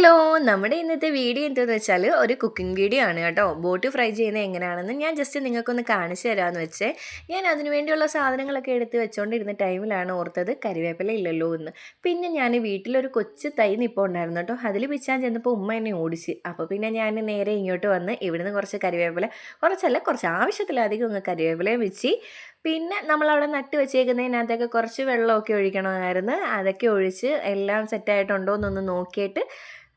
Hello നമ്മുടെ ഇന്നത്തെ video എന്താണെന്ന് വെച്ചാൽ ഒരു കുക്കിംഗ് വീഡിയോ ആണ് കേട്ടോ. ബോട്ട് ഫ്രൈ ചെയ്യുന്നത് എങ്ങനെയാണെന്ന് ഞാൻ ജസ്റ്റ് നിങ്ങൾക്കൊന്ന് കാണിച്ചു തരാമെന്ന് വെച്ചേ. ഞാൻ അതിനുവേണ്ടിയുള്ള സാധനങ്ങളൊക്കെ എടുത്ത് വെച്ചുകൊണ്ടിരുന്ന ടൈമിലാണ് ഓർത്തത് കരിവേപ്പില ഇല്ലല്ലോ എന്ന്. പിന്നെ ഞാൻ വീട്ടിലൊരു കൊച്ചു തൈ നിപ്പോൾ ഉണ്ടായിരുന്നു കേട്ടോ. അതിൽ പിച്ചാൻ ചെന്നപ്പോൾ ഉമ്മ എന്നെ ഓടിച്ച്. അപ്പോൾ പിന്നെ ഞാൻ നേരെ ഇങ്ങോട്ട് വന്ന് ഇവിടുന്ന് കുറച്ച് കരിവേപ്പില കുറച്ചല്ല കുറച്ച് ആവശ്യത്തിലധികം ഒന്ന് കരിവേപ്പിലയും വെച്ച് പിന്നെ നമ്മൾ അവിടെ നട്ട് വെച്ചേക്കുന്നതിനകത്തൊക്കെ കുറച്ച് വെള്ളമൊക്കെ ഒഴിക്കണമായിരുന്നു. അതൊക്കെ ഒഴിച്ച് എല്ലാം സെറ്റായിട്ടുണ്ടോ എന്നൊന്ന് നോക്കിയിട്ട്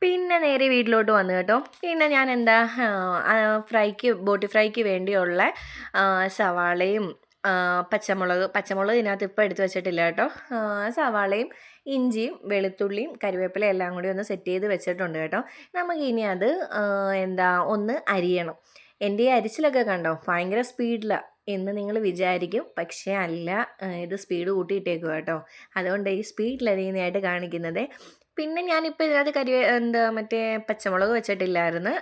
പിന്നെ നേരെ വീട്ടിലോട്ട് വന്നു കേട്ടോ. പിന്നെ ഞാൻ എന്താ ഫ്രൈക്ക് ബോട്ടി ഫ്രൈക്ക് വേണ്ടിയുള്ള സവാളയും പച്ചമുളക് പച്ചമുളക് ഇതിനകത്ത് ഇപ്പോൾ എടുത്തു വെച്ചിട്ടില്ല കേട്ടോ. സവാളയും ഇഞ്ചിയും വെളുത്തുള്ളിയും കറിവേപ്പില എല്ലാം കൂടി ഒന്ന് സെറ്റ് ചെയ്ത് വെച്ചിട്ടുണ്ട് കേട്ടോ. നമുക്ക് ഇനി അത് എന്താ ഒന്ന് അരിയണം. എന്റെ ഈ അരിച്ചിലൊക്കെ കണ്ടോ ഭയങ്കര സ്പീഡിലാണ് എന്ന് നിങ്ങൾ വിചാരിക്കും. പക്ഷേ അല്ല ഇത് സ്പീഡ് കൂട്ടിയിട്ടേക്കും കേട്ടോ. അതുകൊണ്ട് ഈ സ്പീഡിലരിയുന്നതായിട്ട് കാണിക്കുന്നത്. പിന്നെ ഞാനിപ്പോൾ ഇതിനകത്ത് കരി എന്താ മറ്റേ പച്ചമുളക് വെച്ചിട്ടില്ലായിരുന്നു.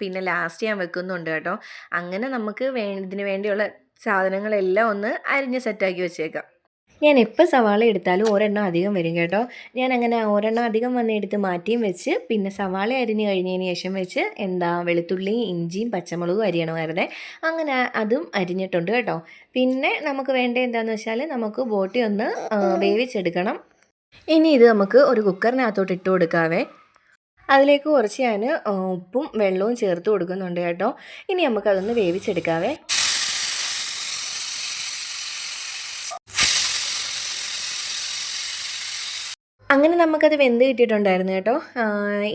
പിന്നെ ലാസ്റ്റ് ഞാൻ വെക്കുന്നുണ്ട് കേട്ടോ. അങ്ങനെ നമുക്ക് വേ ഇതിന് വേണ്ടിയുള്ള സാധനങ്ങളെല്ലാം ഒന്ന് അരിഞ്ഞ് സെറ്റാക്കി വെച്ചേക്കാം. ഞാൻ എപ്പോൾ സവാള എടുത്താലും ഒരെണ്ണം അധികം വരും കേട്ടോ. ഞാൻ അങ്ങനെ ഒരെണ്ണം അധികം വന്ന് എടുത്ത് മാറ്റിയും വെച്ച് പിന്നെ സവാള അരിഞ്ഞ് കഴിഞ്ഞതിന് ശേഷം വെച്ച് എന്താ വെളുത്തുള്ളിയും ഇഞ്ചിയും പച്ചമുളകും അരിയണമായിരുന്നേ. അങ്ങനെ അതും അരിഞ്ഞിട്ടുണ്ട് കേട്ടോ. പിന്നെ നമുക്ക് വേണ്ട എന്താണെന്ന് വെച്ചാൽ നമുക്ക് ബോട്ടി ഒന്ന് വേവിച്ചെടുക്കണം. ഇനി ഇത് നമുക്ക് ഒരു കുക്കറിനകത്തോട്ട് ഇട്ട് കൊടുക്കാവേ. അതിലേക്ക് കുറച്ച് ഞാൻ ഉപ്പും വെള്ളവും ചേർത്ത് കൊടുക്കുന്നുണ്ട് കേട്ടോ. ഇനി നമുക്കതൊന്ന് വേവിച്ചെടുക്കാവേ. അങ്ങനെ നമുക്കത് വെന്ത് കിട്ടിയിട്ടുണ്ടായിരുന്നു കേട്ടോ.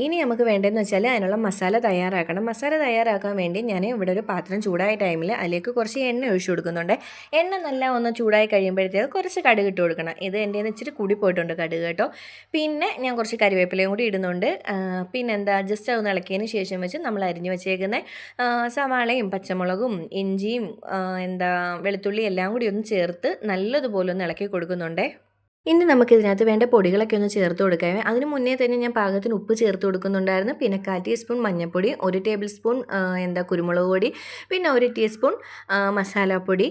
ഇനി നമുക്ക് വേണ്ടതെന്ന് വെച്ചാൽ അതിനുള്ള മസാല തയ്യാറാക്കണം. മസാല തയ്യാറാക്കാൻ വേണ്ടി ഞാൻ ഇവിടെ ഒരു പാത്രം ചൂടായ ടൈമിൽ അതിലേക്ക് കുറച്ച് എണ്ണ ഒഴിച്ചു കൊടുക്കുന്നുണ്ട്. എണ്ണ നല്ല ഒന്ന് ചൂടായി കഴിയുമ്പോഴത്തേക്ക് കുറച്ച് കടുക് ഇട്ട് കൊടുക്കണം. ഇത് എന്റെ ഇച്ചിരി കൂടി പോയിട്ടുണ്ട് കടുക് കേട്ടോ. പിന്നെ ഞാൻ കുറച്ച് കറിവേപ്പിലയും കൂടി ഇടുന്നുണ്ട്. പിന്നെ എന്താ ജസ്റ്റ് അത് ഇളക്കിയതിന് ശേഷം വെച്ച് നമ്മൾ അരിഞ്ഞു വെച്ചേക്കുന്ന സവാളയും പച്ചമുളകും ഇഞ്ചിയും എന്താ വെളുത്തുള്ളി എല്ലാം കൂടി ഒന്ന് ചേർത്ത് നല്ലതുപോലെ ഒന്ന് ഇളക്കി കൊടുക്കുന്നുണ്ടേ. ഇനി നമുക്കിതിനകത്ത് വേണ്ട പൊടികളൊക്കെ ഒന്ന് ചേർത്ത് കൊടുക്കാം അതിന് മുന്നേ തന്നെ ഞാൻ പാകത്തിന് ഉപ്പ് ചേർത്ത് കൊടുക്കുന്നുണ്ടായിരുന്നു. പിന്നെ കാൽ ടീസ്പൂൺ മഞ്ഞൾപ്പൊടി ഒരു ടേബിൾ സ്പൂൺ എന്താ കുരുമുളക് പൊടി പിന്നെ ഒരു ടീസ്പൂൺ മസാലപ്പൊടി.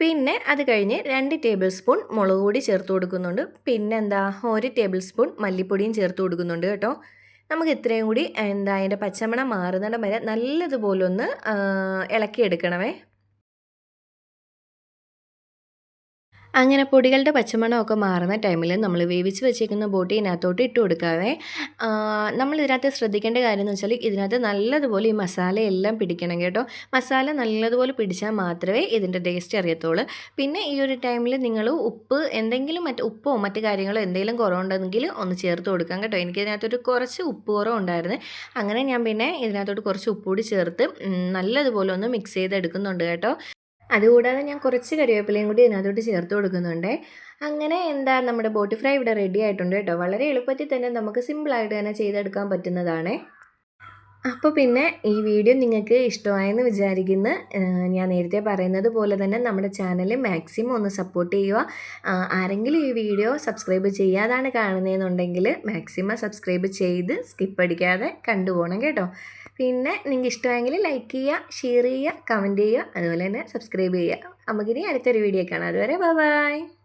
പിന്നെ അത് കഴിഞ്ഞ് രണ്ട് ടേബിൾ സ്പൂൺ മുളക് പൊടി ചേർത്ത് കൊടുക്കുന്നുണ്ട്. പിന്നെ എന്താ ഒരു ടേബിൾ സ്പൂൺ മല്ലിപ്പൊടിയും ചേർത്ത് കൊടുക്കുന്നുണ്ട് കേട്ടോ. നമുക്ക് ഇത്രയും കൂടി എന്താ അതിന്റെ പച്ചമണം മാറുന്നിടം വരെ നല്ലതുപോലെ ഒന്ന് ഇളക്കിയെടുക്കണമേ. അങ്ങനെ പൊടികളുടെ പച്ചമണമൊക്കെ മാറുന്ന ടൈമിൽ നമ്മൾ വേവിച്ച് വെച്ചേക്കുന്ന ബോട്ടി ഇതിനകത്തോട്ട് ഇട്ട് കൊടുക്കാവേ. നമ്മൾ ഇതിനകത്ത് ശ്രദ്ധിക്കേണ്ട കാര്യം എന്ന് വെച്ചാൽ ഇതിനകത്ത് നല്ലതുപോലെ ഈ മസാലയെല്ലാം പിടിക്കണം കേട്ടോ. മസാല നല്ലതുപോലെ പിടിച്ചാൽ മാത്രമേ ഇതിന്റെ ടേസ്റ്റ് അറിയത്തുള്ളൂ. പിന്നെ ഈ ഒരു ടൈമിൽ നിങ്ങൾ ഉപ്പ് എന്തെങ്കിലും മറ്റ് ഉപ്പോ മറ്റു കാര്യങ്ങളോ എന്തെങ്കിലും കുറവുണ്ടെങ്കിൽ ഒന്ന് ചേർത്ത് കൊടുക്കാം കേട്ടോ. എനിക്ക് ഇതിനകത്തൊരു കുറച്ച് ഉപ്പ് കുറവുണ്ടായിരുന്നു അങ്ങനെ ഞാൻ പിന്നെ ഇതിനകത്തോട്ട് കുറച്ച് ഉപ്പ് കൂടി ചേർത്ത് നല്ലതുപോലെ ഒന്ന് മിക്സ് ചെയ്തെടുക്കുന്നുണ്ട് കേട്ടോ. അതുകൂടാതെ ഞാൻ കുറച്ച് കറിവേപ്പിലയും കൂടി ഇതിനകത്തോട്ട് ചേർത്ത് കൊടുക്കുന്നുണ്ട്. അങ്ങനെ എന്താ നമ്മുടെ ബോട്ടി ഫ്രൈ ഇവിടെ റെഡി ആയിട്ടുണ്ട് കേട്ടോ. വളരെ എളുപ്പത്തിൽ തന്നെ നമുക്ക് സിമ്പിളായിട്ട് തന്നെ ചെയ്തെടുക്കാൻ പറ്റുന്നതാണ്. അപ്പോൾ പിന്നെ ഈ വീഡിയോ നിങ്ങൾക്ക് ഇഷ്ടമായെന്ന് വിചാരിക്കുന്നു. ഞാൻ നേരത്തെ പറയുന്നത് പോലെ തന്നെ നമ്മുടെ ചാനൽ മാക്സിമം ഒന്ന് സപ്പോർട്ട് ചെയ്യുക. ആരെങ്കിലും ഈ വീഡിയോ സബ്സ്ക്രൈബ് ചെയ്യാതാണ് കാണുന്നതെന്നുണ്ടെങ്കിൽ മാക്സിമം സബ്സ്ക്രൈബ് ചെയ്ത് സ്കിപ്പ് അടിക്കാതെ കണ്ടുപോകണം കേട്ടോ. പിന്നെ നിങ്ങൾക്ക് ഇഷ്ടമായെങ്കിൽ ലൈക്ക് ചെയ്യുക ഷെയർ ചെയ്യുക കമന്റ് ചെയ്യുക അതുപോലെ തന്നെ സബ്സ്ക്രൈബ് ചെയ്യുക. നമുക്കിനി അടുത്തൊരു വീഡിയോ കാണാം. അതുവരെ ബൈ